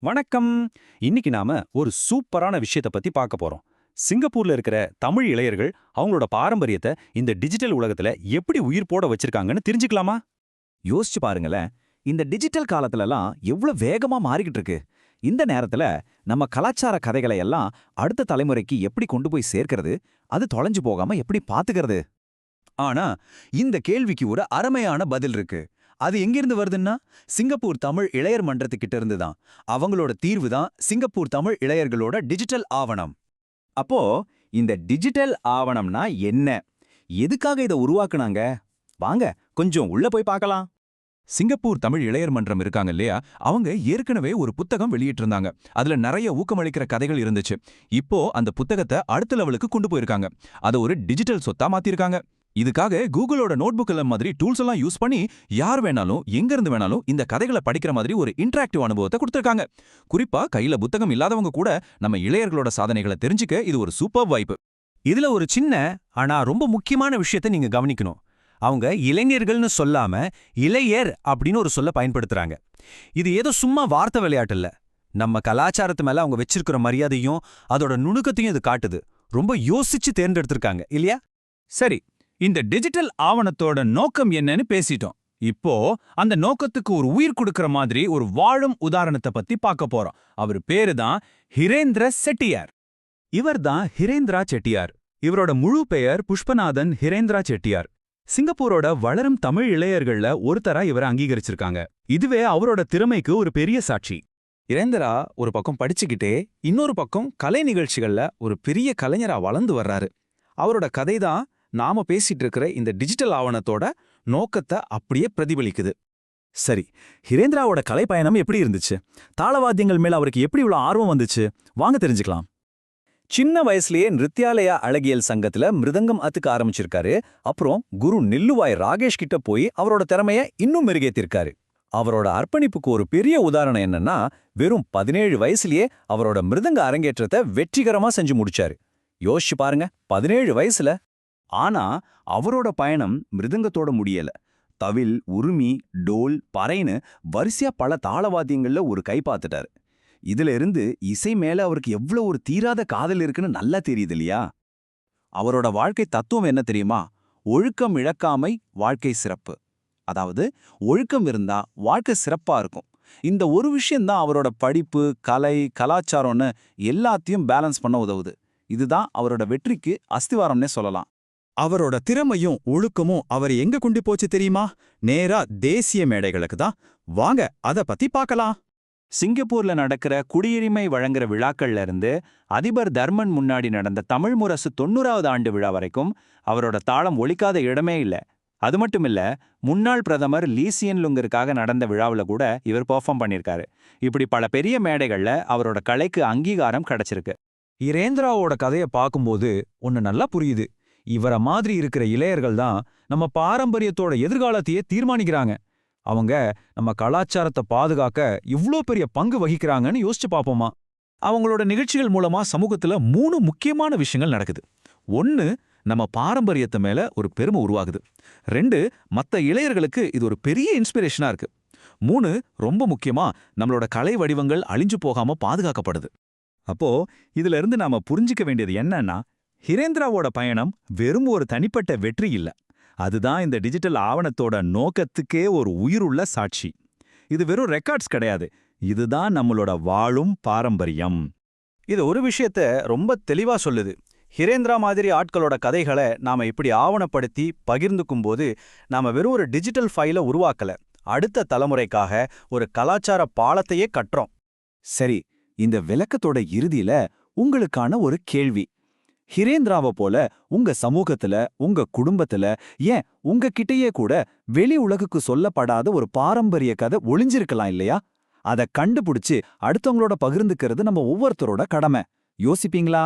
வணக்கம். இன்னைக்கு நாம ஒரு சூப்பரான விஷயத்தை பத்தி பார்க்க போறோம். சிங்கப்பூர்ல இருக்கிற தமிழ் இளையர்கள் அவங்களோட பாரம்பரியத்தை இந்த டிஜிட்டல் உலகத்துல எப்படி உயிர் போட வச்சிருக்காங்கன்னு தெரிஞ்சுக்கலாமா? யோசிச்சு பாருங்களேன். இந்த டிஜிட்டல் காலத்துலலாம் எவ்வளவு வேகமா மாறிக்கிட்டு இருக்கு. இந்த நேரத்துல நம்ம கலாச்சார கதைகளை எல்லாம் அடுத்த தலைமுறைக்கு எப்படி கொண்டு போய் சேர்க்கிறது? அது தொலைஞ்சு போகாம எப்படி பாத்துக்கிறது? ஆனா இந்த கேள்விக்கு ஒரு அருமையான பதில் இருக்கு. அது எங்கிருந்து வருதுன்னா சிங்கப்பூர் தமிழ் இளையர் மன்றத்துக்கிட்ட இருந்து தான் அவங்களோட தீர்வு தான் சிங்கப்பூர் தமிழ் இளையர்களோட டிஜிட்டல் ஆவணம். அப்போ இந்த டிஜிட்டல் ஆவணம்னா என்ன? எதுக்காக இதை உருவாக்குனாங்க? வாங்க கொஞ்சம் உள்ள போய் பார்க்கலாம். சிங்கப்பூர் தமிழ் இளையர் மன்றம் இருக்காங்க இல்லையா? அவங்க ஏற்கனவே ஒரு புத்தகம் வெளியிட்டிருந்தாங்க. அதுல நிறைய ஊக்கமளிக்கிற கதைகள் இருந்துச்சு. இப்போ அந்த புத்தகத்தை அடுத்த லெவலுக்கு கொண்டு போயிருக்காங்க. அதை ஒரு டிஜிட்டல் சொத்தா மாத்திருக்காங்க. இதுக்காக கூகுளோட நோட்புக்ல மாதிரி டூல்ஸ் எல்லாம் யூஸ் பண்ணி யார் வேணாலும் எங்க இருந்து வேணாலும் இந்த கதைகளை படிக்கிற மாதிரி ஒரு இன்ட்ராக்டிவ் அனுபவத்தை கொடுத்துருக்காங்க. குறிப்பா கையில புத்தகம் இல்லாதவங்க கூட நம்ம இளையர்களோட சாதனைகளை தெரிஞ்சுக்க இது ஒரு சூப்பர் வாய்ப்பு இதுல ஒரு சின்ன ஆனா ரொம்ப முக்கியமான விஷயத்தை நீங்க கவனிக்கணும். அவங்க இளைஞர்கள்னு சொல்லாம இளையர் அப்படின்னு ஒரு சொல்ல பயன்படுத்துறாங்க. இது ஏதோ சும்மா வார்த்தை விளையாட்டு இல்ல. நம்ம கலாச்சாரத்து மேல அவங்க வச்சிருக்கிற மரியாதையும் அதோட நுணுக்கத்தையும் இது காட்டுது. ரொம்ப யோசிச்சு தேர்ந்தெடுத்திருக்காங்க இல்லையா? சரி இந்த டிஜிட்டல் ஆவணத்தோட நோக்கம் என்னன்னு பேசிட்டோம். இப்போ அந்த நோக்கத்துக்கு ஒரு உயிர் கொடுக்கற மாதிரி ஒரு வாழும் உதாரணத்தை பத்தி பார்க்க போறோம். அவர் பேரு தான் ஹிரேந்திர செட்டியார். இவர் தான் ஹிரேந்திரா செட்டியார். இவரோட முழு பெயர் புஷ்பநாதன் ஹிரேந்திரா செட்டியார். சிங்கப்பூரோட வளரும் தமிழ் இளையர்கள்ல ஒருத்தரா இவரை அங்கீகரிச்சிருக்காங்க. இதுவே அவரோட திறமைக்கு ஒரு பெரிய சாட்சி. இரேந்திரா ஒரு பக்கம் படிச்சுக்கிட்டே இன்னொரு பக்கம் கலை நிகழ்ச்சிகள்ல ஒரு பெரிய கலைஞரா வளர்ந்து வர்றாரு. அவரோட கதை தான் நாம பேசிட்டு இருக்கிற இந்த டிஜிட்டல் ஆவணத்தோட நோக்கத்தை அப்படியே பிரதிபலிக்குது. சரி ஹிரேந்திராவோட கலைப்பயணம் எப்படி இருந்துச்சு? தாளவாத்தியங்கள் மேல அவருக்கு எப்படி இவ்வளவு ஆர்வம் வந்துச்சு? வாங்க தெரிஞ்சுக்கலாம். சின்ன வயசுலயே நிருத்தியாலயா அழகியல் சங்கத்துல மிருதங்கம் அத்துக்க ஆரம்பிச்சிருக்காரு. அப்புறம் குரு நில்லுவாய் ராகேஷ் கிட்ட போய் அவரோட திறமைய இன்னும் மெருகேத்திருக்காரு. அவரோட அர்ப்பணிப்புக்கு ஒரு பெரிய உதாரணம் என்னன்னா வெறும் பதினேழு வயசுலயே அவரோட மிருதங்க அரங்கேற்றத்தை வெற்றிகரமா செஞ்சு முடிச்சாரு. யோசிச்சு பாருங்க பதினேழு வயசுல ஆனா அவரோட பயணம் மிருதங்கத்தோட முடியல. தவில் உருமி டோல் பறைன்னு வரிசையா பல தாளவாத்தியங்கள்ல ஒரு கை பார்த்துட்டாரு இதுல இருந்து இசை மேல அவருக்கு எவ்வளவு ஒரு தீராத காதல் இருக்குன்னு நல்லா தெரியுது இல்லையா? அவரோட வாழ்க்கை தத்துவம் என்ன தெரியுமா? ஒழுக்கம் இழக்காமை வாழ்க்கை சிறப்பு. அதாவது ஒழுக்கம் இருந்தா வாழ்க்கை சிறப்பா இருக்கும். இந்த ஒரு விஷயம்தான் அவரோட படிப்பு கலை கலாச்சாரம்னு எல்லாத்தையும் பேலன்ஸ் பண்ண உதவுது. இதுதான் அவரோட வெற்றிக்கு அஸ்திவாரம்னே சொல்லலாம். அவரோட திறமையும் ஒழுக்கமும் அவர் எங்க கொண்டு போச்சு தெரியுமா? நேரா தேசிய மேடைகளுக்கு தான். வாங்க அத பத்தி பார்க்கலாம். சிங்கப்பூர்ல நடக்கிற குடியுரிமை வழங்குற விழாக்கள்ல இருந்து அதிபர் தர்மன் முன்னாடி நடந்த தமிழ் முரசு தொண்ணூறாவது ஆண்டு விழா வரைக்கும் அவரோட தாளம் ஒழிக்காத இடமே இல்ல. அது மட்டும் இல்ல முன்னாள் பிரதமர் லீசியன் லுங்கருக்காக நடந்த விழாவுல கூட இவர் பெர்ஃபார்ம் பண்ணிருக்காரு இப்படி பல பெரிய மேடைகள்ல அவரோட கலைக்கு அங்கீகாரம் கிடைச்சிருக்கு. இரேந்திராவோட கதைய பார்க்கும்போது ஒன்று நல்லா புரியுது. இவர மாதிரி இருக்கிற இளையர்கள் தான் நம்ம பாரம்பரியத்தோட எதிர்காலத்தையே தீர்மானிக்கிறாங்க. அவங்க நம்ம கலாச்சாரத்தை பாதுகாக்க இவ்ளோ பெரிய பங்கு வகிக்கிறாங்கன்னு யோசிச்சு பாப்போமா? அவங்களோட நிகழ்ச்சிகள் மூலமா சமூகத்துல மூணு முக்கியமான விஷயங்கள் நடக்குது. ஒன்னு நம்ம பாரம்பரியத்தை மேல ஒரு பெருமை உருவாகுது. ரெண்டு மத்த இளையர்களுக்கு இது ஒரு பெரிய இன்ஸ்பிரேஷனா இருக்கு. மூணு ரொம்ப முக்கியமா நம்மளோட கலை வடிவங்கள் அழிஞ்சு போகாம பாதுகாக்கப்படுது. அப்போ இதுல இருந்து நாம புரிஞ்சுக்க வேண்டியது என்னன்னா ஹிரேந்திராவோட பயணம் வெறும் ஒரு தனிப்பட்ட வெற்றி இல்ல. அதுதான் இந்த டிஜிட்டல் ஆவணத்தோட நோக்கத்துக்கே ஒரு உயிருள்ள சாட்சி. இது வெறும் ரெக்கார்ட்ஸ் கிடையாது. இதுதான் நம்மளோட வாழும் பாரம்பரியம். இது ஒரு விஷயத்த ரொம்ப தெளிவா சொல்லுது. ஹிரேந்திரா மாதிரி ஆட்களோட கதைகளை நாம இப்படி ஆவணப்படுத்தி பகிர்ந்துக்கும் போது நாம வெறும் ஒரு டிஜிட்டல் ஃபைலை உருவாக்கல. அடுத்த தலைமுறைக்காக ஒரு கலாச்சார பாலத்தையே கட்டுறோம். சரி இந்த விளக்கத்தோட இறுதியில உங்களுக்கான ஒரு கேள்வி. ஹிரேந்திராவை போல உங்க சமூகத்துல உங்க குடும்பத்துல ஏன் உங்ககிட்டயே கூட வெளி உலகுக்கு சொல்லப்படாத ஒரு பாரம்பரிய கதை ஒளிஞ்சிருக்கலாம் இல்லையா? அதை கண்டுபிடிச்சு அடுத்தவங்களோட பகிர்ந்துக்கிறது நம்ம ஒவ்வொருத்தரோட கடமை. யோசிப்பீங்களா?